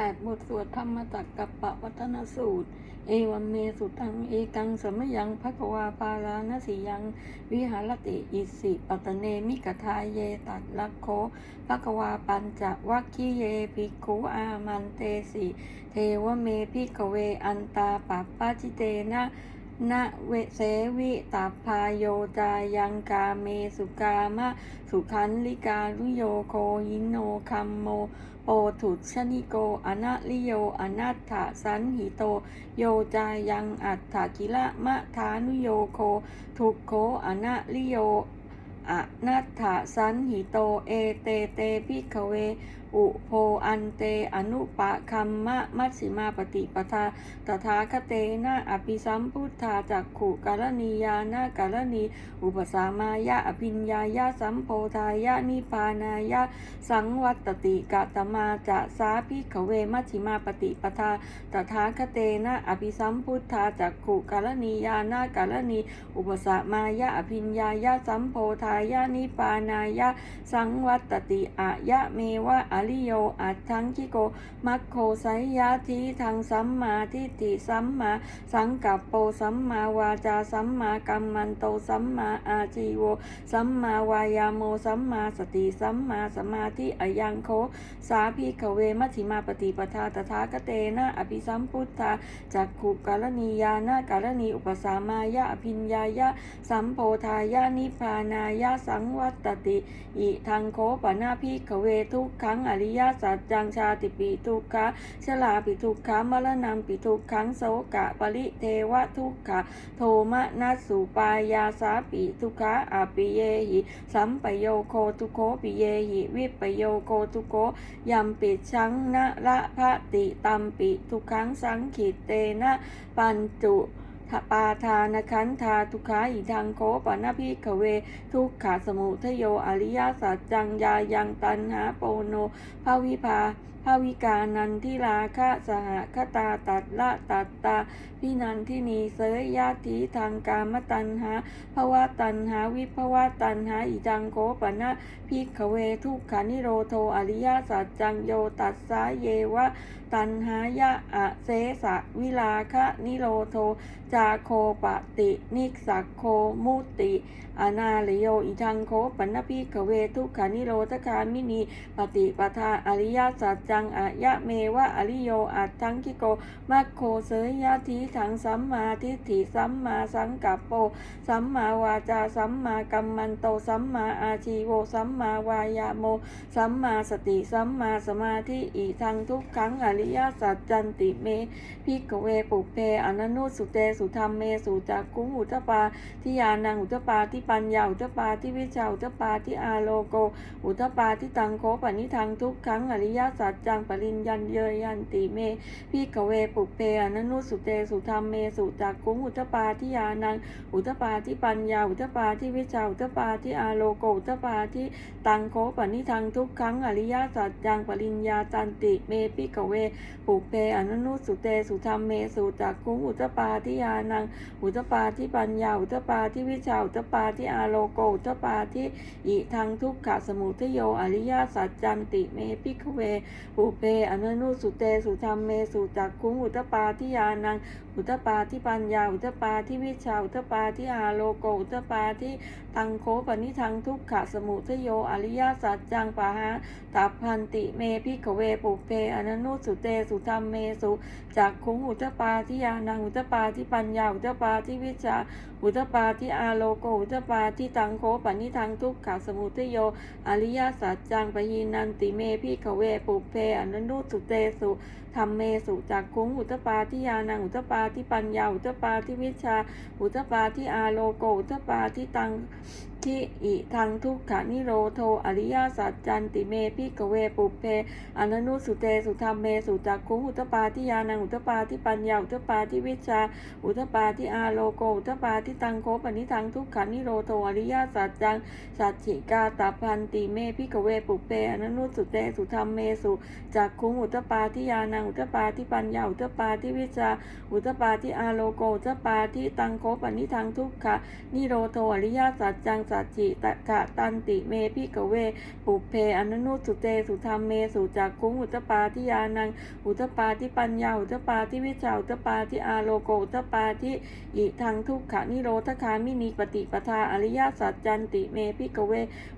8 บทสวดธรรมจักกับปวัฒนสูตร เอวัมเมสุตัง เอกังสมยังภควาปาลานสียัง วิหารติอิสิปตเนมิกทายเยตัดลักโคภควาปัญจวัคคีเยภิกขุอามันเตสิ เทวเมพิกเวอันตาปัปปาจิเตนะ นะเวเสวิตาพายโยจายังกาเมสุกามะ สุขันลิกาลุโยโคยินโนคัมโม โปถุชนิโกอนะลิโยอนัตถสันหิโต โยจายังอัตถกิละมะทานุโยโค ทุกโคอนะลิโยอนัตถสันหิโต เอเตเตพิกเว อุโพอันเตอนุปะคัมมะมัชฌิมาปฏิปทาตถาคเตนะอภิสัมพุทธาจักขุกรณียานะกรณี อุปสามายะอภิญญายะสัมโพธายะนิพานายะ สังวัตติกาตมาจะสาพิขเวมัชฌิมาปฏิปทาตถาคเตนะอภิสัมพุทธาจักขุกรณียานะกรณี อุปสามายะอภิญญายะสัมโพธายะนิพานายะ สังวัตติอะยะเมวะอริโย อัตถังคิโก มัคโคไสยะทีทางสัมมาทิฏฐิสัมมา สังกัปโปสัมมาวาจาสัมมากัมมันโตสัมมาอาชีโว สัมมาวายาโมสัมมาสติสัมมาสมาธิอยังโค สาพิขเวมัชิมาปฏิปทาตถาคเตนะอภิสัมพุทธาจักขุกาลนียานะกาลนีอุปสามายะอภิญญายะ สัมโพธายะนิพพานายะสังวัตติ อิทังโคปนาพิขเวทุกขังอริยสัจจังชาติปีทุกขะชลาปิทุกขามรณังปิทุกขังโสกะปริเทวทุกขะโทมะนัสสุปายาสาปิทุกขะอาปิเยหิสัมปโยโคทุโคปิเยหิวิปโยโคทุโคยัมปิชังนะละพะติตัมปิทุกขังสังขิตเตนะปัญจุ ปาทานคันธาทุขาอิทังโคปนาพิกเว ทุกขาสมุทโยอริยสัจจังยายังตันหาโปโนภาวิภาภาวิกานันทิลาคะสหคตาตัดละตัดตาพินันทินีเสยยาติทางกามตันหาภวะตันหาวิภวะตันหาอิจังโกปนะพิกเวทุกขานิโรโทอริยสัจจังโยตัสสาเยวะตันหายะอะเสสะวิลาคะนิโรโท จาโคปตินิกสักโคมุติอนาลโยอิทังโคปันพิกเวทุกขานิโรธคามินีปฏิปทาอริยสัจจังอะยะเมวะอริโยอัตทังคิโกมัคโคเสยยะทีถังสัมมาทิฏฐิสัมมาสังกัปโป สัมมาวาจาสัมมากัมมันโตสัมมาอาชีโวสัมมาวายาโม สัมมาสติสัมมาสมาธิอีทังทุกขังอริยสัจจันติเมพิกเวปุเพอนันนุสุเตสุธรรมเมสุจักกุงอุตปาทิยานังอุตปาทิปัญญาอุตปาทิวิชาอุตปาทิอาโลโก อุตตปาทิตังโคปนิทังทุกขังอริยสัจจังปริญญันเยยันติเมพิกเวปุเพอนนุสุเตสุธรรมเมสุจักกุงอุตปาทิยานังอุตปาทิปัญญาอุตปาทิวิชาอุตปาทิอาโลโกอุตปาทิตังโคปนิทังทุกขังอริยสัจจังปริญญาจันติเมพิกเวปุเพอนนุสุเตสุธรรมเมสุจักคุงอุตปาทิยานังอุตปาทิปัญญาอุตปาทิวิชาอุตปาทิอาโลโกอุตตปาทิอิทังทุกขะสมุทโยอริยสัจจันติเมพิกเวปุเพอนันนุสุเตสุธรรมเมสุจักคุงอุตปาทิยานัง อุตปาทิปัญญา อุตปาทิวิชา อุตปาทิอาโลโก อุตปาทิตังโคปนิทังทุกขะสมุทโย อริยสัจจังปะหาตัพพันติเมพิกเวปุเพอนันนุสุเตสุธรรมเมสุจากคุงอุตปาทิยานัง อุตปาทิปัญญา อุตปาทิวิชา อุตปาทิอาโลโก อุตปาทิตังโคปนิทังทุกขะสมุทโย อริยสัจจังปะหินันติเมพิขเวปุเพอนันดุสุเตสุธรรมเมสุจากคุงอุตตปาทิยานังอุตตปาทิปัญญาอุตตปาทิวิชา อุตตปาทิอาโลโกอุตปาทิตัง ทิอิทังทุกขานิโรโทอริยสัจจันติเมพิกเวปุเพอนันุสุเตสุธรรมเมสุจักขุงอุตปาทิยานังอุตปาทิปัญญาอุตปาทิวิชาอุตปาทิอาโลโกอุตปาทิตังโคปนิทังทุกขานิโรโทอริยสัจจังสัจฉิกาตาพันติเมพิกเวปุเพอนันุสุเตสุธรรมเมสุจักขุงอุตปาทิยานังอุตปาทิปัญญาอุตปาทิวิชาอุตปาทิอาโลโกอุตปาทิตังโคปนิทังทุกขานิโรโทอริยสัจจังสัจจิตะกะตันติเมพิกเว ปุเพอนันุสุเตสุธรรมเมสุจักคุงอุตปาทิยานัง อุตปาทิปัญญาอุตปาทิวิชาอุตปาทิอาโลโกอุตปาทิอิทังทุกขนิโรธคามินีปฏิปทาอริยสัจจันติเมพิกเว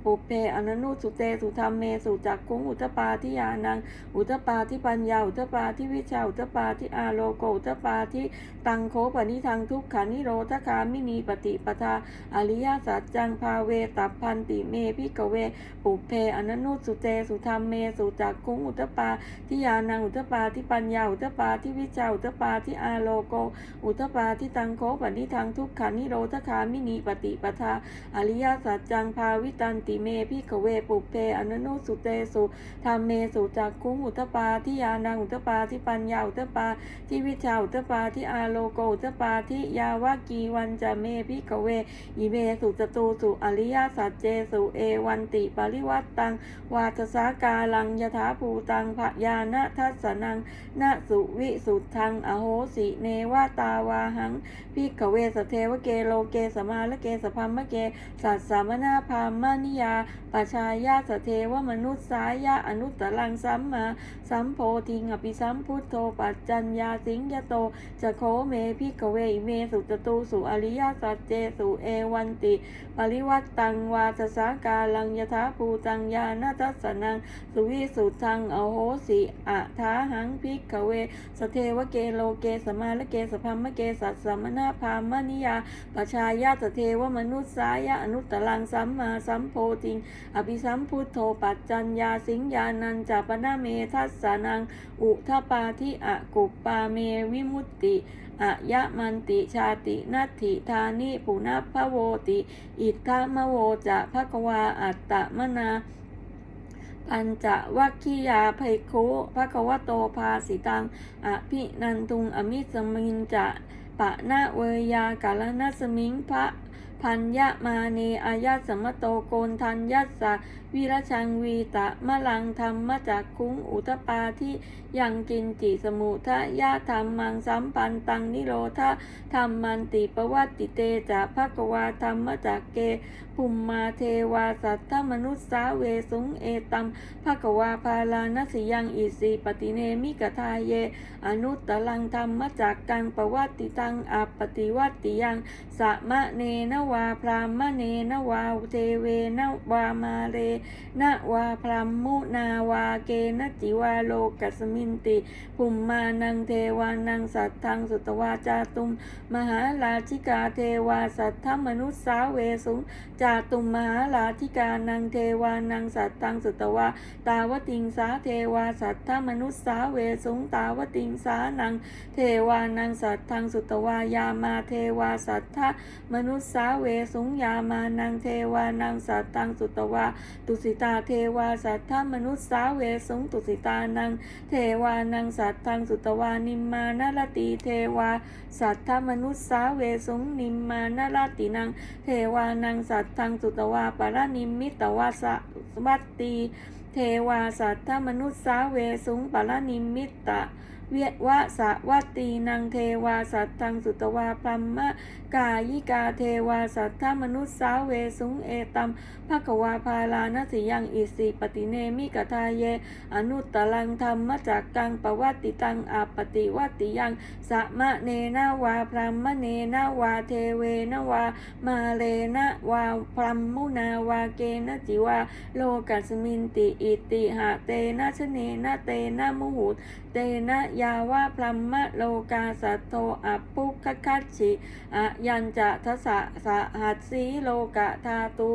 ปุเพอนันุสุเตสุธรรมเมสุจักคุงอุตปาทิยานัง อุตปาทิปัญญาอุตปาทิวิชาอุตปาทิอาโลโกอุตปาทิตังโคปนิทังทุกขานิโรธคามินีปฏิปทาอริยสัจจังาเวตัพพันติเมพิกเว ปุเพอนันุสุเตสุธรรมเมสุจักคุงอุตตปาทิยานังอุตตปาทิปัญญาอุตตปาทิวิชาอุตตปาทิอาโลโก อุตตปาทิตังโคปนิทังทุกขานิโรธคามินีปฏิปทา อริยสัจจังภาวิตันติเมพิกเว ปุเพอนันุสุเตสุธรรมเมสุจักคุงอุตตปาทิยานังอุตตปาทิปัญญาอุตตปาทิวิชาอุตตปาทิอาโลโกอุตตปาทิยาวากีวันจะเมพิกเว อิเมสุจตูสุอริยสัจเจสุเอวันติปริวัตตัง วาทสากาลังยถาภูตังภยานะทัสนังนะสุวิสุทธัง อโหสิเนวตาวาหังพิกขเวสเทวเกโลเกสมาละเกสพัมมะเกสัสสามนาพามมานิยาปชายาสเทวมนุษสายะอนุตตรังสัมมาสัมโพธิงอภิสัมพุทโธปัจจัญญาสิงยโตจะโคเมพิกเวอิเมสุจตูสุอริยสัจเจสุเอวันติปริวัตตังวาทสากาลังยถาภูตังญาณทัสสนัง สุวิสุทังอโหสิอะทาหังพิกเว สเทวเกโลเกสมาละเกสพัมมะเกสัสสมนาพามนิยาปชายาสเทวมนุษสายะอนุตตรังสัมมาสัมโพธิง อภิสัมพุทโธปัจจัญญาสิงญานันจาปนาเมทัสสนัง อุทปาทิอะกุปปาเมวิมุตติ อะยะมันติชาตินัตถิธานิปุณพพโวติ อิทธามโวจะภควาอัตตมนาปัญจวัคคียาภัยคุภควโตภาสิตังอภินันทุงอมิสมิงจะปะนะเวยากาลนัสมิงพระพัญญมาเนอายาสมโตโกนทัญยัสสะวิรชังวีตะมะลังธรรมจักคุงอุตปาทิ ยังกินจิสมุทะยะธรรมังสัมปันตังนิโรธาธรรมันติปวัตติเตจะภะกวาธรรมจักเกภุมมาเทวาสัทธมนุสสาเวสุงเอตัมภะกวาภาลานสิยังอิสีปฏิเนมิกทาเย อนุตตรังธรรมจากกังปวัตติตังอัปปติวัตติยังสะมะเนนวาพรามะเนนวาเทเวนวามาเรนวาพรามมุนาวาเกนจิวาโลกัสมินติภุมมานังเทวานังสัทธังสุตวาจาตุม มหาราชิกาเทวาสัทธมนุสสาเวสุงจาตุมมหาราชิกานังเทวานังสัทธังสุตวาตาวติงสาเทวาสัทธมนุสสาเวสุงตาวติงสานังเทวานังสัทธังสุตวายามาเทวาสัทธมนุสสาเวสุงยามานังเทวานังสัทธังสุตวาตุสิตาเทวาสัทธมนุสสาเวสุงตุสิตานังเทววานังสัตทังสุตวานิมมานรติเทวา สัตธมนุษสาเวสุงนิมมานรตินัง เทวานังสัตทังสุตวาปรนิมิตวาสวัตตีเทวาสัตธมนุษสาเวสุงปรนิมมิตตะ เวียวะสะวัตตีนังเทวาสัทธังสุตวาพรัมมะกายิกาเทวาสัทธมนุสสาเวสุงเอตัมภะกวาภาลานสิยังอิสิปติเนมิกทาเย อนุตตรังธรรมจากกังปวัติตังอาปติวัติยังสะมะเนนาวาพรัมมะเนนาวาเทเวนาวามาเลนะวาพรัมมุนาวาเกนะจิวาโลกัสมินติอิติหะเตนะชเนนะเตนะมุหุ เตนะยาวะพรัมโลกาสัตโตอปุคคัตชิอะยัญจะทสะสะหัสสีโลกะธาตุ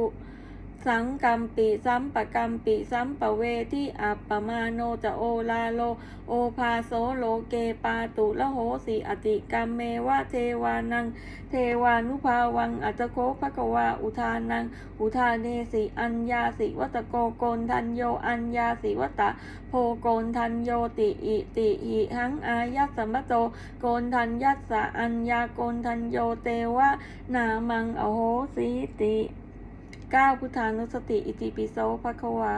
สังกัมปิสัมปะกัมปิสัมปะเวทิอัปปมาโนจะโอลาโล โอภาโสโลเกปาตุละโหสิอติกัมเมวะเทวานัง เทวานุภาวังอัตโคภะกวาอุทานัง อุทาเนสิอัญญาสิวัตโกโกนทันโยอัญญาสิวัตะโพโกนทันโยติอิติหิหังอายัสสมะโตโกนทันยัสสะอัญญาโกนทันโยเตวะนามังอโหสีติ 9 พุทธานุสติ อิติปิโสภะควา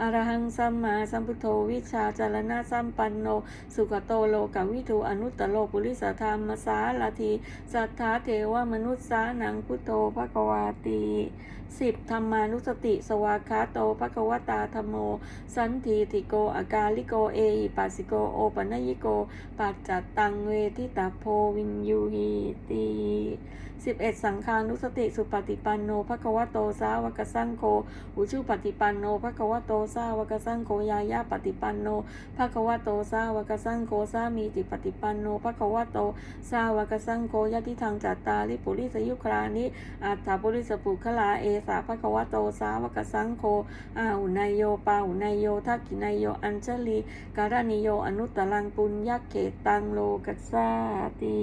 อาระหังสัมมาสัมพุทโธวิชาจารณะสัมปันโน สุขโตโลกวิทูอนุตตโลปุริสธรรมสาลาที สัทธาเทวมนุษย์สานังพุทโธภะควาติ สิบธรรมานุสติ สวากาโตภะคะวตาธรรมโม สันทีติโกอากาลิโกเอหิปัสสิโกโอปัญญิโกปัจจัตตังเวทิตาโพวินยูหีตีสิบเอ็ดสังฆานุสติสุปฏิปันโนภะคะวโตสาวกสังโฆอุชุปฏิปันโนภะคะวโตสาวกสังโฆยายาปฏิปันโนภะคะวโตสาวกสังโฆสามีติปฏิปันโนภะคะวโตสาวกสังโฆยะทิทางจัตตาลิปุริสยุครานิอัตถาปุริสปุคลาเอสาภะคะวะโตสาวกสังโฆอาหุนายโยปาหุนายโยทักขินายโยอัญชลีการณิโยอนุตตลังปุญญเขตังโลกัสสาติ